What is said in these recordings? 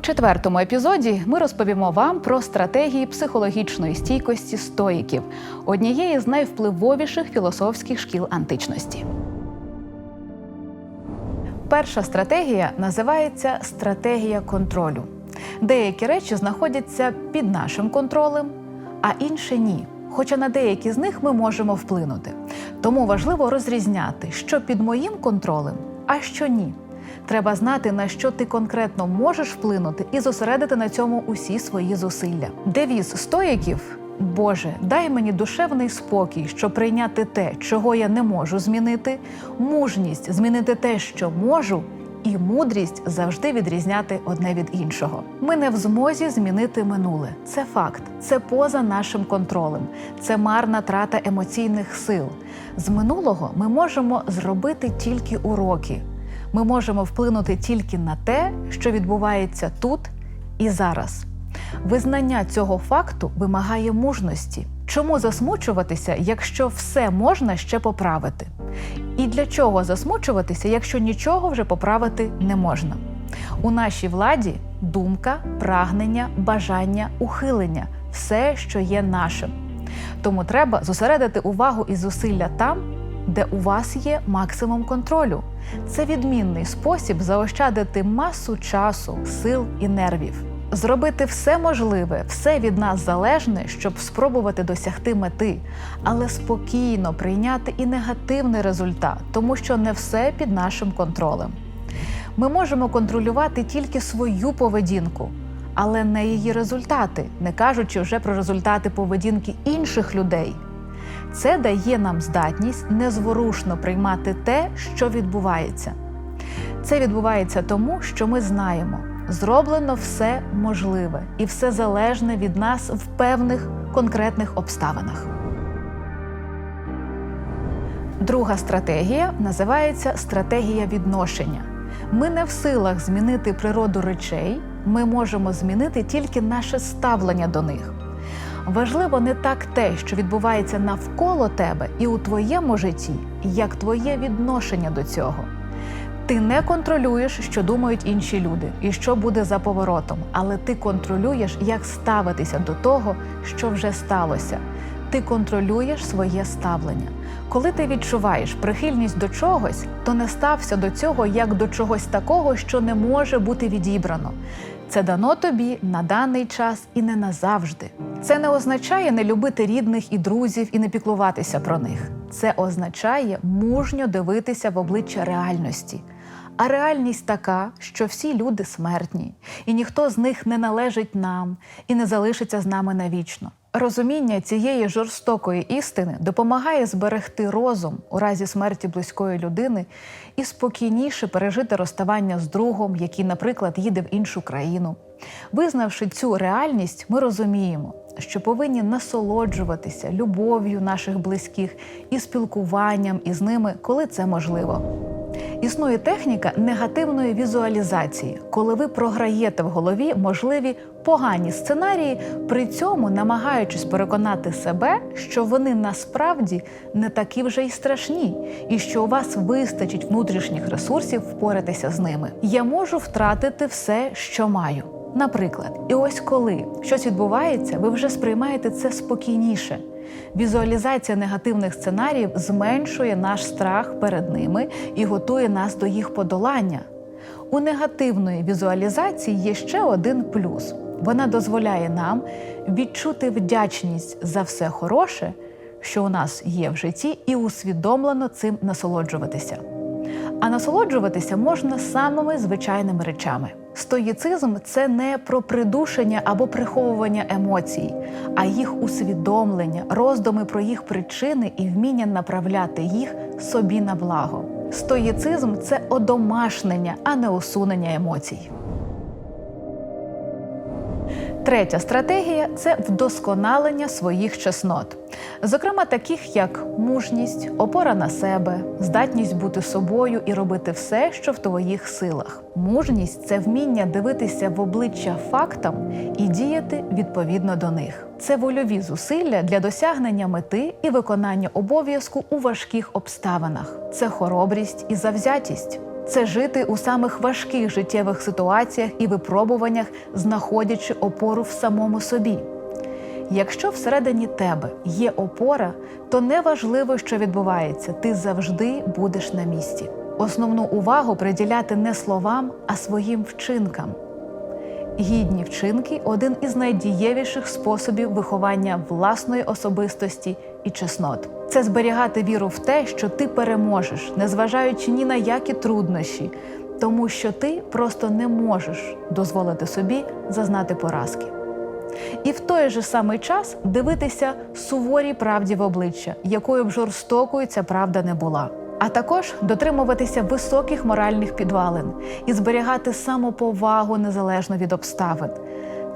У четвертому епізоді ми розповімо вам про стратегії психологічної стійкості стоїків, однієї з найвпливовіших філософських шкіл античності. Перша стратегія називається стратегія контролю. Деякі речі знаходяться під нашим контролем, а інші ні. Хоча на деякі з них ми можемо вплинути. Тому важливо розрізняти, що під моїм контролем, а що ні. Треба знати, на що ти конкретно можеш вплинути, і зосередити на цьому усі свої зусилля. Девіз стоїків Боже, дай мені душевний спокій, щоб прийняти те, чого я не можу змінити, мужність змінити те, що можу, і мудрість завжди відрізняти одне від іншого. Ми не в змозі змінити минуле. Це факт, це поза нашим контролем, це марна трата емоційних сил. З минулого ми можемо зробити тільки уроки. Ми можемо вплинути тільки на те, що відбувається тут і зараз. Визнання цього факту вимагає мужності. Чому засмучуватися, якщо все можна ще поправити? І для чого засмучуватися, якщо нічого вже поправити не можна? У нашій владі думка, прагнення, бажання, ухилення все, що є нашим. Тому треба зосередити увагу і зусилля там, де у вас є максимум контролю. Це відмінний спосіб заощадити масу часу, сил і нервів. Зробити все можливе, все від нас залежне, щоб спробувати досягти мети, але спокійно прийняти і негативний результат, тому що не все під нашим контролем. Ми можемо контролювати тільки свою поведінку, але не її результати, не кажучи вже про результати поведінки інших людей. Це дає нам здатність незворушно приймати те, що відбувається. Це відбувається тому, що ми знаємо, зроблено все можливе і все залежне від нас в певних конкретних обставинах. Друга стратегія називається стратегія відношення. Ми не в силах змінити природу речей, ми можемо змінити тільки наше ставлення до них. Важливо не так те, що відбувається навколо тебе і у твоєму житті, як твоє відношення до цього. Ти не контролюєш, що думають інші люди і що буде за поворотом, але ти контролюєш, як ставитися до того, що вже сталося. Ти контролюєш своє ставлення. Коли ти відчуваєш прихильність до чогось, то не стався до цього як до чогось такого, що не може бути відібрано. Це дано тобі на даний час і не назавжди. Це не означає не любити рідних і друзів і не піклуватися про них. Це означає мужньо дивитися в обличчя реальності. А реальність така, що всі люди смертні, і ніхто з них не належить нам і не залишиться з нами навічно. Розуміння цієї жорстокої істини допомагає зберегти розум у разі смерті близької людини і спокійніше пережити розставання з другом, який, наприклад, їде в іншу країну. Визнавши цю реальність, ми розуміємо, що повинні насолоджуватися любов'ю наших близьких і спілкуванням із ними, коли це можливо. Існує техніка негативної візуалізації, коли ви програєте в голові можливі погані сценарії, при цьому намагаючись переконати себе, що вони насправді не такі вже й страшні, і що у вас вистачить внутрішніх ресурсів впоратися з ними. Я можу втратити все, що маю. Наприклад, і ось коли щось відбувається, ви вже сприймаєте це спокійніше. Візуалізація негативних сценаріїв зменшує наш страх перед ними і готує нас до їх подолання. У негативної візуалізації є ще один плюс: вона дозволяє нам відчути вдячність за все хороше, що у нас є в житті, і усвідомлено цим насолоджуватися. А насолоджуватися можна самими звичайними речами. Стоїцизм це не про придушення або приховування емоцій, а їх усвідомлення, роздуми про їх причини і вміння направляти їх собі на благо. Стоїцизм це одомашнення, а не усунення емоцій. Третя стратегія це вдосконалення своїх чеснот, зокрема таких як мужність, опора на себе, здатність бути собою і робити все, що в твоїх силах. Мужність це вміння дивитися в обличчя фактам і діяти відповідно до них. Це вольові зусилля для досягнення мети і виконання обов'язку у важких обставинах. Це хоробрість і завзятість. Це жити у самих важких життєвих ситуаціях і випробуваннях, знаходячи опору в самому собі. Якщо всередині тебе є опора, то неважливо, що відбувається, ти завжди будеш на місці. Основну увагу приділяти не словам, а своїм вчинкам. Гідні вчинки один із найдієвіших способів виховання власної особистості і чеснот. Це зберігати віру в те, що ти переможеш, незважаючи ні на які труднощі, тому що ти просто не можеш дозволити собі зазнати поразки. І в той же самий час дивитися суворій правді в обличчя, якою б жорстокою ця правда не була. А також дотримуватися високих моральних підвалин і зберігати самоповагу незалежно від обставин.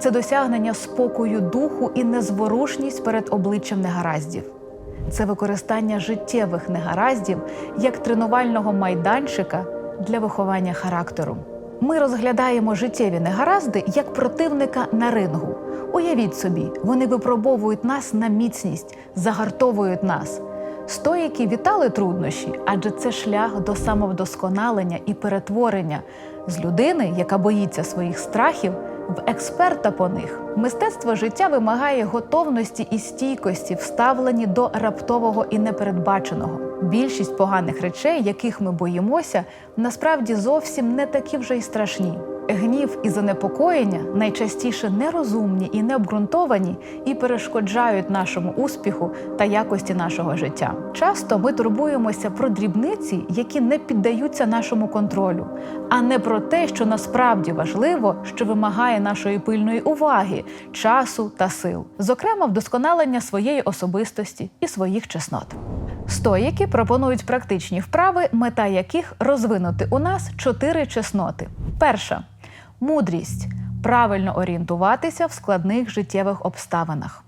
Це досягнення спокою духу і незворушність перед обличчям негараздів. Це використання життєвих негараздів як тренувального майданчика для виховання характеру. Ми розглядаємо життєві негаразди як противника на рингу. Уявіть собі, вони випробовують нас на міцність, загартовують нас. Стоїки вітали труднощі, адже це шлях до самовдосконалення і перетворення з людини, яка боїться своїх страхів, в експерта по них. Мистецтво життя вимагає готовності і стійкості, вставлені до раптового і непередбаченого. Більшість поганих речей, яких ми боїмося, насправді зовсім не такі вже й страшні. Гнів і занепокоєння найчастіше нерозумні і необґрунтовані і перешкоджають нашому успіху та якості нашого життя. Часто ми турбуємося про дрібниці, які не піддаються нашому контролю, а не про те, що насправді важливо, що вимагає нашої пильної уваги, часу та сил, зокрема, вдосконалення своєї особистості і своїх чеснот. Стоїки пропонують практичні вправи, мета яких розвинути у нас чотири чесноти. Перша мудрість правильно орієнтуватися в складних життєвих обставинах.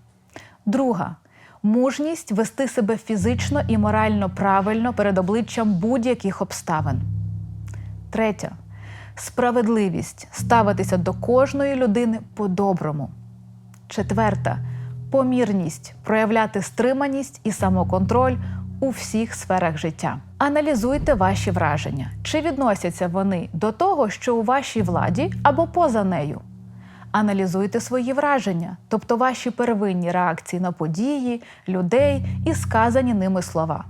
Друга мужність вести себе фізично і морально правильно перед обличчям будь-яких обставин. Третя справедливість ставитися до кожної людини по-доброму. Четверта помірність проявляти стриманість і самоконтроль у всіх сферах життя. Аналізуйте ваші враження, чи відносяться вони до того, що у вашій владі або поза нею. Аналізуйте свої враження, тобто ваші первинні реакції на події, людей і сказані ними слова.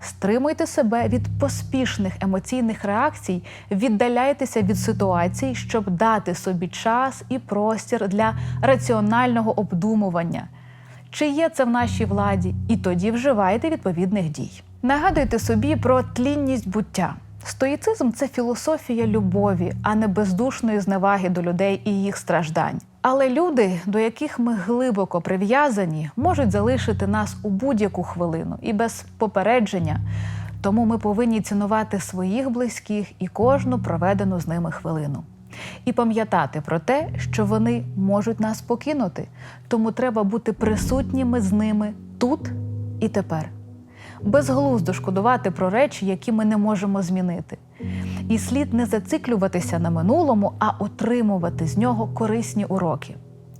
Стримуйте себе від поспішних емоційних реакцій, віддаляйтеся від ситуацій, щоб дати собі час і простір для раціонального обдумування. Чи є це в нашій владі, і тоді вживайте відповідних дій. Нагадуйте собі про тлінність буття. Стоїцизм це філософія любові, а не бездушної зневаги до людей і їх страждань. Але люди, до яких ми глибоко прив'язані, можуть залишити нас у будь-яку хвилину і без попередження. Тому ми повинні цінувати своїх близьких і кожну проведену з ними хвилину. І пам'ятати про те, що вони можуть нас покинути, тому треба бути присутніми з ними тут і тепер. Безглуздо шкодувати про речі, які ми не можемо змінити. І слід не зациклюватися на минулому, а отримувати з нього корисні уроки.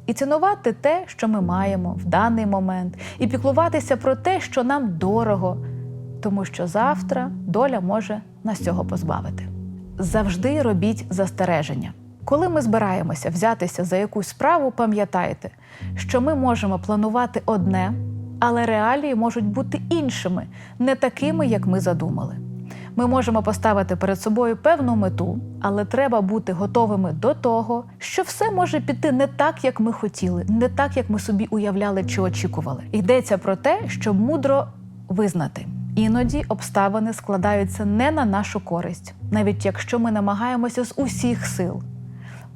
І цінувати те, що ми маємо в даний момент, і піклуватися про те, що нам дорого, тому що завтра доля може нас цього позбавити. Завжди робіть застереження. Коли ми збираємося взятися за якусь справу, пам'ятайте, що ми можемо планувати одне, але реалії можуть бути іншими, не такими, як ми задумали. Ми можемо поставити перед собою певну мету, але треба бути готовими до того, що все може піти не так, як ми хотіли, не так, як ми собі уявляли чи очікували. Йдеться про те, щоб мудро визнати. Іноді обставини складаються не на нашу користь, навіть якщо ми намагаємося з усіх сил.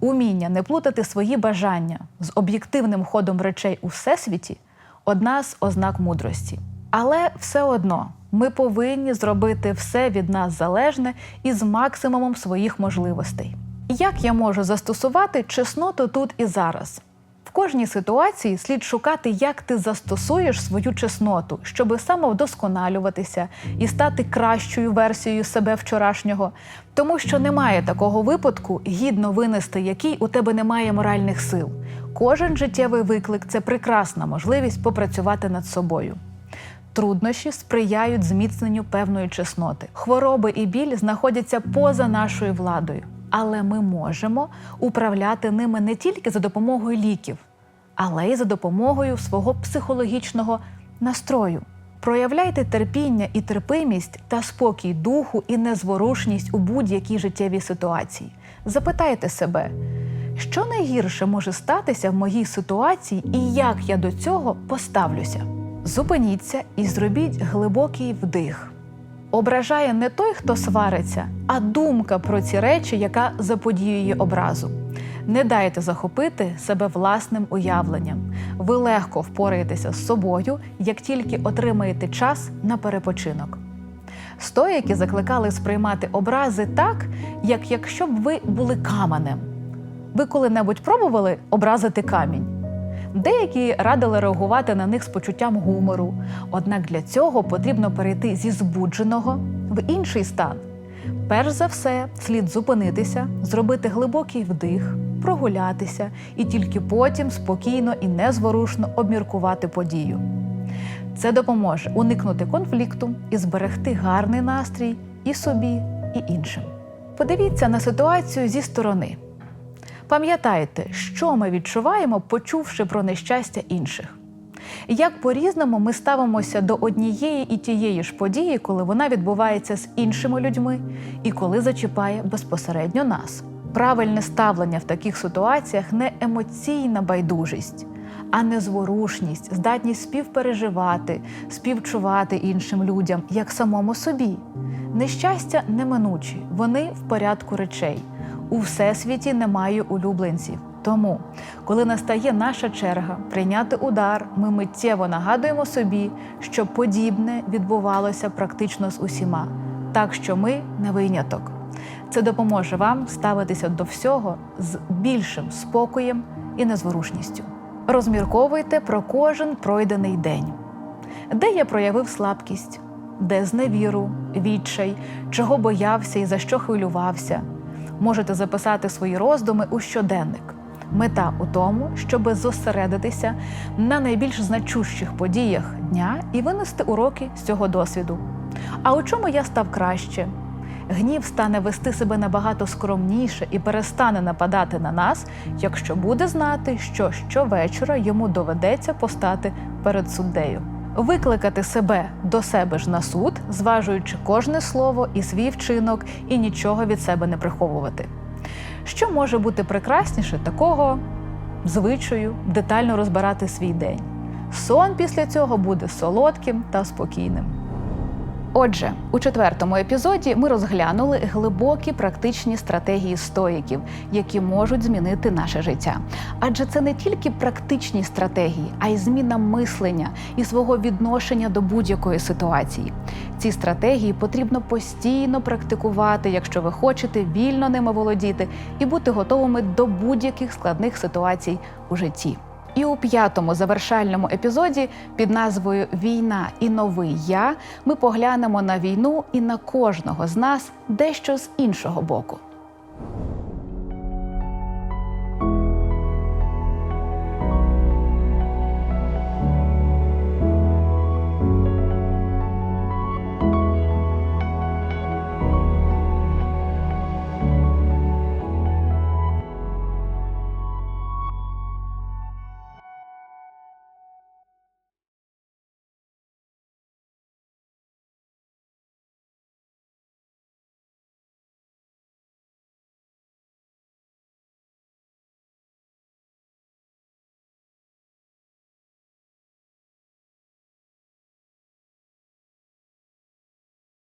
Уміння не плутати свої бажання з об'єктивним ходом речей у всесвіті одна з ознак мудрості. Але все одно ми повинні зробити все від нас залежне і з максимумом своїх можливостей. Як я можу застосувати чесноту тут і зараз? Кожній ситуації слід шукати, як ти застосуєш свою чесноту, щоби самовдосконалюватися і стати кращою версією себе вчорашнього, тому що немає такого випадку, гідно винести який у тебе немає моральних сил. Кожен життєвий виклик це прекрасна можливість попрацювати над собою. Труднощі сприяють зміцненню певної чесноти. Хвороби і біль знаходяться поза нашою владою, але ми можемо управляти ними не тільки за допомогою ліків, але й за допомогою свого психологічного настрою. Проявляйте терпіння і терпимість та спокій духу і незворушність у будь-якій життєвій ситуації. Запитайте себе, що найгірше може статися в моїй ситуації і як я до цього поставлюся. Зупиніться і зробіть глибокий вдих. Ображає не той, хто свариться, а думка про ці речі, яка заподіює образу. Не дайте захопити себе власним уявленням. Ви легко впораєтеся з собою, як тільки отримаєте час на перепочинок. Стоїки закликали сприймати образи так, як якщо б ви були каменем. Ви коли-небудь пробували образити камінь? Деякі радили реагувати на них з почуттям гумору, однак для цього потрібно перейти зі збудженого в інший стан. Перш за все, слід зупинитися, зробити глибокий вдих, прогулятися і тільки потім спокійно і незворушно обміркувати подію. Це допоможе уникнути конфлікту і зберегти гарний настрій і собі, і іншим. Подивіться на ситуацію зі сторони. Пам'ятайте, що ми відчуваємо, почувши про нещастя інших. Як по-різному ми ставимося до однієї і тієї ж події, коли вона відбувається з іншими людьми і коли зачіпає безпосередньо нас. Правильне ставлення в таких ситуаціях не емоційна байдужість, а незворушність, здатність співпереживати, співчувати іншим людям як самому собі. Нещастя неминучі, вони в порядку речей. У всесвіті немає улюбленців. Тому, коли настає наша черга прийняти удар, ми миттєво нагадуємо собі, що подібне відбувалося практично з усіма, так що ми не виняток. Це допоможе вам ставитися до всього з більшим спокоєм і незворушністю. Розмірковуйте про кожен пройдений день, де я проявив слабкість, де зневіру, відчай, чого боявся і за що хвилювався. Можете записати свої роздуми у щоденник. Мета у тому, щоб зосередитися на найбільш значущих подіях дня і винести уроки з цього досвіду. А у чому я став краще? Гнів стане вести себе набагато скромніше і перестане нападати на нас, якщо буде знати, що щовечора йому доведеться постати перед суддею. Викликати себе до себе ж на суд, зважуючи кожне слово і свій вчинок, і нічого від себе не приховувати. Що може бути прекрасніше такого звичаю детально розбирати свій день? Сон після цього буде солодким та спокійним. Отже, у четвертому епізоді ми розглянули глибокі практичні стратегії стоїків, які можуть змінити наше життя. Адже це не тільки практичні стратегії, а й зміна мислення і свого відношення до будь-якої ситуації. Ці стратегії потрібно постійно практикувати, якщо ви хочете вільно ними володіти і бути готовими до будь-яких складних ситуацій у житті. І у п'ятому завершальному епізоді під назвою Війна і новий я ми поглянемо на війну і на кожного з нас дещо з іншого боку.